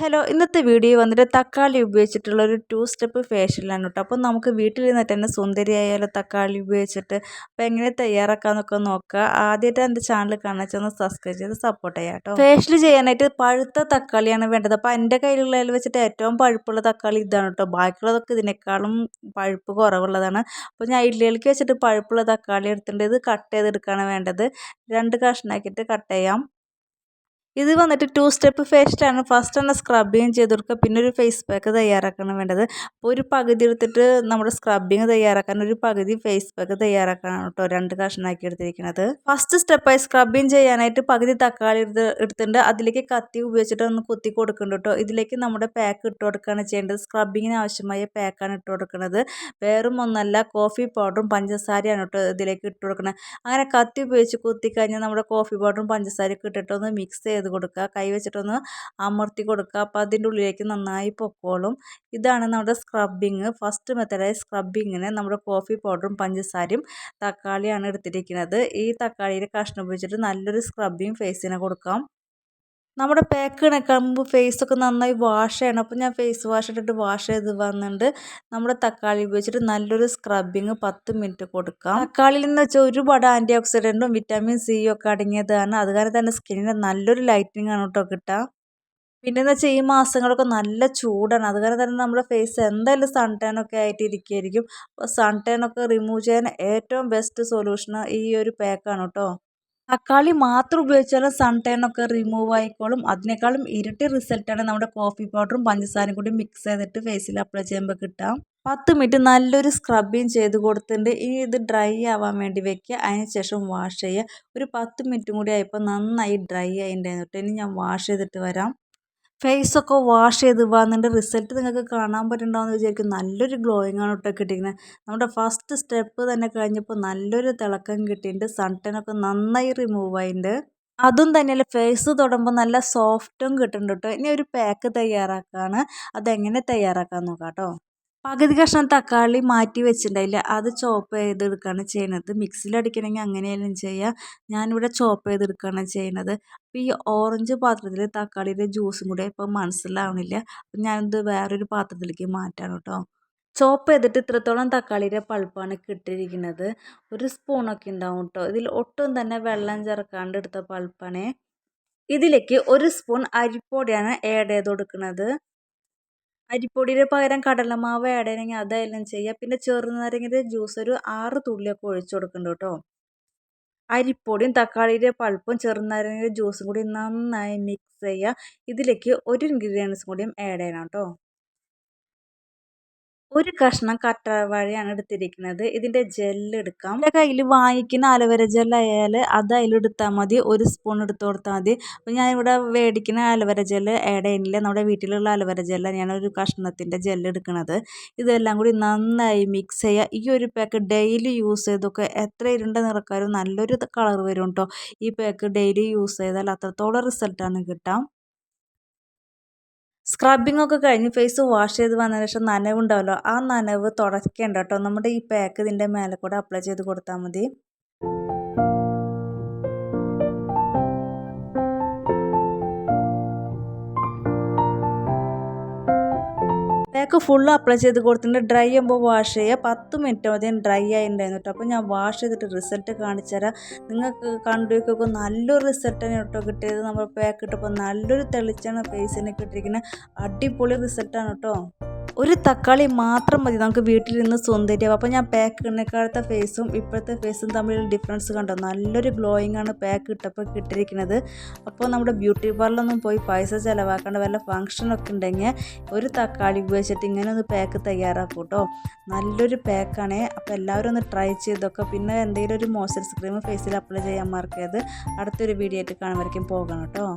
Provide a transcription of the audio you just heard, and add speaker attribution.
Speaker 1: Hello ഇന്നത്തെ video വന്നിട്ട് തക്കാളി ഉപയോഗിച്ചിട്ടുള്ള ഒരു ടു സ്റ്റെപ്പ് ഫേഷ്യലാണ് കേട്ടോ. അപ്പോൾ നമുക്ക് വീട്ടിൽ നിന്നിട്ട് തന്നെ സുന്ദരിയായാലോ തക്കാളി ഉപയോഗിച്ചിട്ട് അപ്പോൾ എങ്ങനെ തയ്യാറാക്കാമെന്നൊക്കെ നോക്കുക. ആദ്യമായിട്ട് എന്റെ ചാനൽ കാണാൻ ഒന്ന് സബ്സ്ക്രൈബ് ചെയ്ത് സപ്പോർട്ട് ചെയ്യാം കേട്ടോ. ഫേഷ്യൽ ചെയ്യാനായിട്ട് പഴുത്ത തക്കാളിയാണ് വേണ്ടത്. അപ്പോൾ എന്റെ കയ്യിലുള്ളതിൽ വെച്ചിട്ട് ഏറ്റവും പഴുപ്പുള്ള തക്കാളി ഇതാണ് കേട്ടോ. ബാക്കിയുള്ളതൊക്കെ ഇതിനേക്കാളും പഴുപ്പ് കുറവുള്ളതാണ്. അപ്പോൾ ഞാൻ ഇഡ്ഡലിക്ക് വെച്ചിട്ട് പഴുപ്പുള്ള തക്കാളി എടുത്തിട്ടുണ്ട്. ഇത് കട്ട് ചെയ്തെടുക്കുകയാണ് വേണ്ടത്. രണ്ട് കഷ്ണമാക്കിയിട്ട് കട്ട് ചെയ്യാം. ഇത് വന്നിട്ട് ടു സ്റ്റെപ്പ് ഫേസ്റ്റാണ് ഫസ്റ്റ് തന്നെ സ്ക്രബിങ് ചെയ്ത് കൊടുക്കുക പിന്നെ ഒരു ഫേസ് പാക്ക് തയ്യാറാക്കണം വേണ്ടത്. അപ്പോൾ ഒരു പകുതി എടുത്തിട്ട് നമ്മുടെ സ്ക്രബിങ് തയ്യാറാക്കാൻ ഒരു പകുതി ഫേസ് പാക്ക് തയ്യാറാക്കണം കേട്ടോ രണ്ട് കഷ്ണമാക്കി എടുത്തിരിക്കുന്നത് ഫസ്റ്റ് സ്റ്റെപ്പായി സ്ക്രബിങ് ചെയ്യാനായിട്ട് പകുതി തക്കാളി എടുത്ത് എടുത്തിട്ടുണ്ട്. അതിലേക്ക് കത്തി ഉപയോഗിച്ചിട്ട് ഒന്ന് കുത്തി കൊടുക്കുന്നുണ്ട് കേട്ടോ ഇതിലേക്ക് നമ്മുടെ പാക്ക് ഇട്ട് കൊടുക്കുകയാണ് ചെയ്യേണ്ടത്. സ്ക്രബിങ്ങിന് ആവശ്യമായ പാക്കാണ് ഇട്ട് കൊടുക്കുന്നത് വേറും ഒന്നല്ല കോഫി പൗഡറും പഞ്ചസാരയാണ് കേട്ടോ ഇതിലേക്ക് ഇട്ട് കൊടുക്കുന്നത് അങ്ങനെ കത്തി ഉപയോഗിച്ച് കുത്തി കഴിഞ്ഞാൽ നമ്മുടെ കോഫി പൗഡറും പഞ്ചസാരയൊക്കെ ഇട്ടിട്ട് ഒന്ന് മിക്സ് ചെയ്ത് കൊടുക്കുക. കൈ വെച്ചിട്ടൊന്ന് അമർത്തി കൊടുക്കുക. അപ്പോൾ അതിന്റെ ഉള്ളിലേക്ക് നന്നായി പൊക്കോളും. ഇതാണ് നമ്മുടെ സ്ക്രബിങ് ഫസ്റ്റ് മെത്തഡായ സ്ക്രബിങ്ങിന് നമ്മുടെ കോഫി പൗഡറും പഞ്ചസാരയും തക്കാളിയാണ് എടുത്തിരിക്കുന്നത്. ഈ തക്കാളിയുടെ കഷ്ണം ഉപയോഗിച്ചിട്ട് നല്ലൊരു സ്ക്രബിങ് ഫേസിന് കൊടുക്കാം. നമ്മുടെ പാക്ക് മുമ്പ് ഫേസൊക്കെ നന്നായി വാഷ് ചെയ്യണം. അപ്പോൾ ഞാൻ ഫേസ് വാഷ് ഇട്ടിട്ട് വാഷ് ചെയ്ത് വന്നിട്ടുണ്ട് നമ്മുടെ തക്കാളി ഉപയോഗിച്ചിട്ട് നല്ലൊരു സ്ക്രബിങ് പത്ത് മിനിറ്റ് കൊടുക്കാം. തക്കാളിയിൽ നിന്ന് വെച്ചാൽ ഒരുപാട് ആന്റി ഓക്സിഡന്റും വിറ്റാമിൻ സിയും ഒക്കെ അടങ്ങിയതാണ്. അത് കാരണം തന്നെ സ്കിന്നിന് നല്ലൊരു ലൈറ്റിംഗ് ആണ് കേട്ടോ. കിട്ടുക പിന്നെയെന്ന് വെച്ചാൽ ഈ മാസങ്ങളൊക്കെ നല്ല ചൂടാണ്. അത് കാരണം തന്നെ നമ്മുടെ ഫേസ് എന്തായാലും സൺ ടാൻ ഒക്കെ ആയിട്ട് അപ്പോൾ സൺ ടാൻ ഒക്കെ റിമൂവ് ചെയ്യാൻ ഏറ്റവും ബെസ്റ്റ് സൊല്യൂഷൻ ഈ ഒരു പാക്കാണ് കേട്ടോ തക്കാളി മാത്രം ഉപയോഗിച്ചാലും സൺടൈൻ ഒക്കെ റിമൂവ് ആയിക്കോളും. അതിനേക്കാളും ഇരട്ടി റിസൾട്ടാണ് നമ്മുടെ കോഫി പൗഡറും പഞ്ചസാരയും കൂടി മിക്സ് ചെയ്തിട്ട് ഫേസിൽ അപ്ലൈ ചെയ്യുമ്പോൾ കിട്ടാം. പത്ത് മിനിറ്റ് നല്ലൊരു സ്ക്രബിങ് ചെയ്ത് കൊടുത്തിട്ടുണ്ട് ഇനി ഇത് ഡ്രൈ ആവാൻ വേണ്ടി വെക്കുക. അതിന് ശേഷം വാഷ് ചെയ്യുക. ഒരു പത്ത് മിനിറ്റും കൂടി ആയപ്പോൾ നന്നായി ഡ്രൈ ആയിട്ടുണ്ടായിരുന്നു ഇനി ഞാൻ വാഷ് ചെയ്തിട്ട് വരാം. ഫേസൊക്കെ വാഷ് ചെയ്ത് വന്നിട്ട് റിസൾട്ട് നിങ്ങൾക്ക് കാണാൻ പറ്റുന്നുണ്ടാവുമെന്ന് വിചാരിക്കും. നല്ലൊരു ഗ്ലോയിങ് ആണ് കേട്ടോ കിട്ടിയിരിക്കുന്നത് നമ്മുടെ ഫസ്റ്റ് സ്റ്റെപ്പ് തന്നെ കഴിഞ്ഞപ്പോൾ നല്ലൊരു തിളക്കം കിട്ടിയിട്ടുണ്ട്. സൺടനൊക്കെ നന്നായി റിമൂവ് ആയിട്ടുണ്ട്. അതും തന്നെയല്ല ഫേസ് തൊടുമ്പോൾ നല്ല സോഫ്റ്റും കിട്ടുന്നുണ്ട് കേട്ടോ ഇനി ഒരു പാക്ക് തയ്യാറാക്കാണ്. അതെങ്ങനെ തയ്യാറാക്കാൻ നോക്കാം കേട്ടോ പകുതി കഷ്ണം തക്കാളി മാറ്റി വെച്ചിട്ടുണ്ടായില്ല. അത് ചോപ്പ് ചെയ്തെടുക്കുകയാണ് ചെയ്യുന്നത്. മിക്സിയിൽ അടിക്കണമെങ്കിൽ അങ്ങനെയെല്ലാം ചെയ്യുക ഞാനിവിടെ ചോപ്പ് ചെയ്തെടുക്കുകയാണ് ചെയ്യുന്നത്. അപ്പോൾ ഈ ഓറഞ്ച് പാത്രത്തിൽ തക്കാളിയുടെ ജ്യൂസും കൂടെ ഇപ്പം മനസ്സിലാവണില്ല. അപ്പം ഞാനിത് വേറൊരു പാത്രത്തിലേക്ക് മാറ്റാണ് കേട്ടോ. ചോപ്പ് ചെയ്തിട്ട് ഇത്രത്തോളം തക്കാളിയുടെ പൾപ്പാണ് കിട്ടിയിരിക്കുന്നത്. ഒരു സ്പൂണൊക്കെ ഉണ്ടാവും കേട്ടോ. ഇതിൽ ഒട്ടും തന്നെ വെള്ളം ചേർക്കാണ്ട് എടുത്ത പൾപ്പാണ്. ഇതിലേക്ക് ഒരു സ്പൂൺ അരിപ്പൊടിയാണ് ആഡ് ചെയ്ത് കൊടുക്കുന്നത്. അരിപ്പൊടിയുടെ പകരം കടലമാവ് ആഡ് ചെയ്യണമെങ്കിൽ അതായാലും ചെയ്യുക. പിന്നെ ചെറുനാരങ്ങയുടെ ജ്യൂസ് ഒരു ആറ് തുള്ളിയൊക്കെ ഒഴിച്ചു കൊടുക്കുന്നുണ്ട് കേട്ടോ അരിപ്പൊടിയും തക്കാളിയുടെ പൾപ്പും ചെറുനാരങ്ങയുടെ ജ്യൂസും കൂടി നന്നായി മിക്സ് ചെയ്യുക. ഇതിലേക്ക് ഒരു ഇൻഗ്രീഡിയൻസും കൂടിയും ആഡ് ചെയ്യണം കേട്ടോ ഒരു കഷ്ണം കറ്റാർവാഴയാണ് എടുത്തിരിക്കുന്നത്. ഇതിന്റെ ജെല്ല് എടുക്കാം. എന്റെ കയ്യിൽ വാങ്ങിക്കുന്ന അലവര ജെല്ലായാൽ അത് അതിലെടുത്താൽ മതി. ഒരു സ്പൂൺ എടുത്ത് കൊടുത്താൽ മതി. അപ്പോൾ ഞാനിവിടെ മേടിക്കുന്ന അലവര ജെല്ല് ആഡ് നമ്മുടെ വീട്ടിലുള്ള അലവര ജെല്ല ഞാൻ ഒരു കഷ്ണത്തിന്റെ ജെല്ല് എടുക്കുന്നത്. ഇതെല്ലാം കൂടി നന്നായി മിക്സ് ചെയ്യുക. ഈ ഒരു പാക്ക് ഡെയിലി യൂസ് ചെയ്തൊക്കെ എത്ര ഇരുണ്ട നിറക്കാരും നല്ലൊരു കളർ വരും കേട്ടോ ഈ പാക്ക് ഡെയിലി യൂസ് ചെയ്താൽ അത്രത്തോളം റിസൾട്ടാണ് കിട്ടാം. സ്ക്രബിംഗ് ഒക്കെ കഴിഞ്ഞ് ഫേസ് വാഷ് ചെയ്ത് വന്നതിന് ശേഷം നനവുണ്ടാവല്ലോ. ആ നനവ് തുടയ്ക്കേണ്ട കേട്ടോ. നമ്മുടെ ഈ പാക്ക് ഇതിന്റെ മേലെ കൂടെ അപ്ലൈ ചെയ്ത് കൊടുത്താൽ മതി. പാക്ക് ഫുള്ള് അപ്ലൈ ചെയ്ത് കൊടുത്തിട്ട് ഡ്രൈ ചെയ്യുമ്പോൾ വാഷ് ചെയ്യുക. പത്ത് മിനിറ്റ് മതി. ഡ്രൈ ആയിട്ടുണ്ടായിരുന്നു കേട്ടോ അപ്പോൾ ഞാൻ വാഷ് ചെയ്തിട്ട് റിസൾട്ട് കാണിച്ചു തരാം. നിങ്ങൾക്ക് കണ്ടു വയ്ക്കൊക്കെ നല്ലൊരു റിസൾട്ട് തന്നെ കേട്ടോ കിട്ടിയത്. നമ്മൾ പാക്ക് ഇട്ടപ്പോൾ നല്ലൊരു തെളിച്ചാണ് ഫേസിന് കിട്ടിയിരിക്കുന്നത്. അടിപൊളി റിസൾട്ടാണ് കേട്ടോ ഒരു തക്കാളി മാത്രം മതി. നമുക്ക് വീട്ടിലിരുന്ന് സൗന്ദര്യം. അപ്പോൾ ഞാൻ പാക്ക് ഇടുന്നേക്കാളത്തെ ഫേസും ഇപ്പോഴത്തെ ഫേസും തമ്മിൽ ഡിഫറൻസ് കണ്ടോ? നല്ലൊരു ഗ്ലോയിങ് ആണ് പാക്ക് ഇട്ടപ്പോൾ കിട്ടിയിരിക്കുന്നത്. അപ്പോൾ നമ്മുടെ ബ്യൂട്ടി പാർലറൊന്നും പോയി പൈസ ചിലവാക്കേണ്ട വല്ല ഫങ്ഷനൊക്കെ ഉണ്ടെങ്കിൽ ഒരു തക്കാളി ഉപയോഗിച്ചിട്ട് ഇങ്ങനെ ഒന്ന് പാക്ക് തയ്യാറാക്കും കേട്ടോ നല്ലൊരു പാക്കാണ് അപ്പോൾ എല്ലാവരും ഒന്ന് ട്രൈ ചെയ്തൊക്കെ പിന്നെ എന്തെങ്കിലും ഒരു മോയ്സ്ചറൈസ് ക്രീം ഫേസിൽ അപ്ലൈ ചെയ്യാൻ മറക്കരുത് അടുത്തൊരു വീഡിയോ ആയിട്ട് കാണുമ്പോഴേക്കും പോകണം കേട്ടോ